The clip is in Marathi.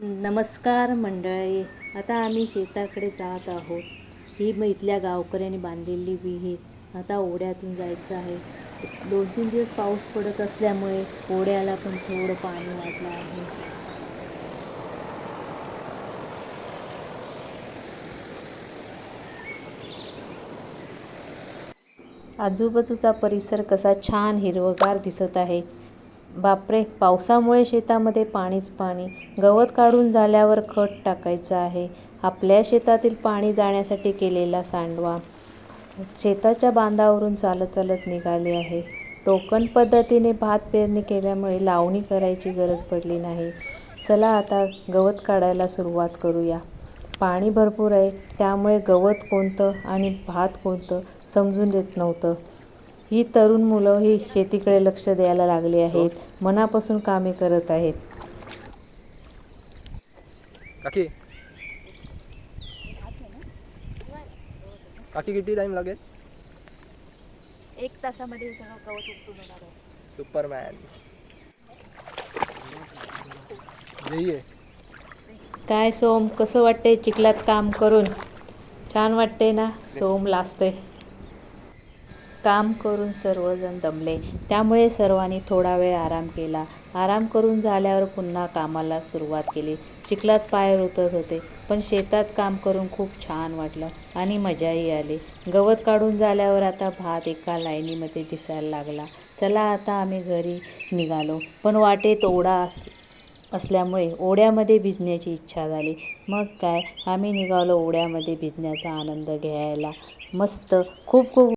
नमस्कार मंडळी आता आम्ही शेताकडे जात आहोत. ही मग इथल्या गावकऱ्यांनी बांधलेली विहीर आता ओढ्यातून जायचं आहे. दोन तीन दिवस पाऊस पडत असल्यामुळे ओढ्याला पण थोडं पाणी वाटलं आहे. आजूबाजूचा परिसर कसा छान हिरवगार दिसत आहे. बापरे पावसामुळे शेतामध्ये पाणीच पाणी. गवत काढून झाल्यावर खत टाकायचं आहे. आपल्या शेतातील पाणी जाण्यासाठी केलेला सांडवा. शेताच्या बांधावरून चालत चालत निघाले आहे. टोकन पद्धतीने भात पेरणी केल्यामुळे लावणी करायची गरज पडली नाही. चला आता गवत काढायला सुरुवात करूया. पाणी भरपूर आहे त्यामुळे गवत कोणतं आणि भात कोणतं समजून येत नव्हतं. ही तरुण मुलं ही शेतीकडे लक्ष द्यायला लागली आहेत. मनापासून कामे करत आहेत. काकी. काकी किती टाइम लागेल? एक तासामध्ये सगळं गवत उपटून होणार आहे. सुपरमॅन काय सोम कसं वाटतंय चिखलात काम करून? छान वाटते ना? सोम लाजते काम करून सर्वजण दमले. त्यामुळे सर्वांनी थोडा वेळ आराम केला. आराम करून झाल्यावर पुन्हा कामाला सुरुवात केली. चिखलात पाय रुतत होते पण शेतात काम करून खूप छान वाटलं आणि मजाही आली. गवत काढून झाल्यावर आता भात एका लाईनीमध्ये दिसायला लागला. चला आता आम्ही घरी निघालो. पण वाटेत ओढा असल्यामुळे ओढ्यामध्ये भिजण्याची इच्छा झाली. मग काय आम्ही निघालो ओढ्यामध्ये भिजण्याचा आनंद घ्यायला. मस्त खूप खूप